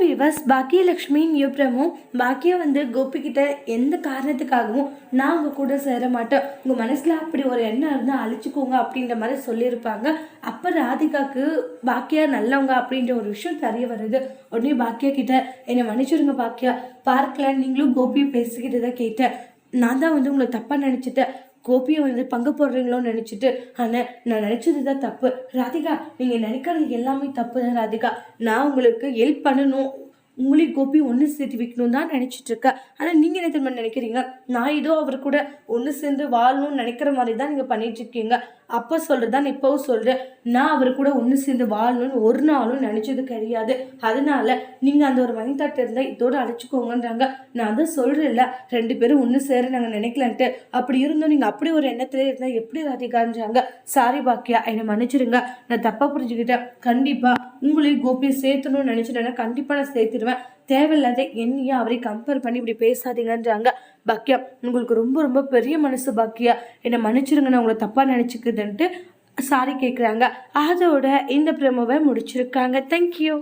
விவஸ் பாக்கியலக்ஷ்மியும் யுப்ரமும் பாக்கியா வந்து கோபி கிட்ட எந்த காரணத்துக்காகவும் நான் உங்க கூட சேர மாட்டேன். உங்க மனசுல அப்படி ஒரு எண்ணம் இருந்தால் அழிச்சுக்கோங்க அப்படின்ற மாதிரி சொல்லியிருப்பாங்க. அப்போ ராதிகாவுக்கு பாக்கியா நல்லவங்க அப்படின்ற ஒரு விஷயம் தெரிய வருது. உடனே பாக்கியா கிட்ட என்னை மன்னிச்சிருங்க பாக்கியா. பார்க்கல. நீங்களும் கோபி தான் கேட்டேன். நான் தான் வந்து உங்களை தப்பாக நினச்சிட்டேன். கோபியை வந்து பங்கு போடுறீங்களோன்னு நினச்சிட்டு ஆனால் நான் நினச்சது தான் தப்பு. ராதிகா நீங்கள் நினைக்கிறது எல்லாமே தப்பு தான் ராதிகா. நான் உங்களுக்கு ஹெல்ப் பண்ணணும். உங்களையும் கோபி ஒன்று சேர்த்து வைக்கணும் தான் நினச்சிட்டு ஆனால் நீங்கள் என்ன தெரியுமா நினைக்கிறீங்க? நான் ஏதோ அவர் கூட ஒன்று சேர்ந்து வாழணும்னு நினைக்கிற மாதிரி தான் நீங்கள் பண்ணிகிட்ருக்கீங்க இருக்கீங்க. அப்போ சொல்கிறது தான் இப்போவும் சொல்கிறேன் நான் அவர் கூட ஒன்று சேர்ந்து வாழணும்னு ஒரு நாளும் நினச்சது கிடையாது. அதனால நீங்கள் அந்த ஒரு மைண்ட் இருந்தால் இதோட அழைச்சிக்கோங்கன்றாங்க நான் அதை சொல்கிறேன்ல ரெண்டு பேரும் ஒன்று சேர நாங்கள் நினைக்கலன்ட்டு. அப்படி இருந்தோம் நீங்கள் அப்படி ஒரு எண்ணத்துல இருந்தால் எப்படி ராதிகான்றாங்க? சாரி பாக்கியா என்னை மன்னிச்சிருங்க நான் தப்பாக புரிஞ்சுக்கிட்டேன். கண்டிப்பாக உங்களையும் கோபியை சேர்த்தணும்னு நினச்சிட்டேன்னா கண்டிப்பாக நான் சேர்த்துருவேன் சேர்த்துடுவேன் தேவையில்லாத என்னையும் அவரை கம்பேர் பண்ணி இப்படி பேசாதீங்கன்றாங்க பாக்கியா உங்களுக்கு ரொம்ப ரொம்ப பெரிய மனசு பாக்கியா என்னை மன்னிச்சிருங்க நான் உங்களை தப்பாக நினச்சிக்குதுன்ட்டு சாரி கேட்குறாங்க அதோட இந்த ப்ரமோவை முடிச்சிருக்காங்க. தேங்க்யூ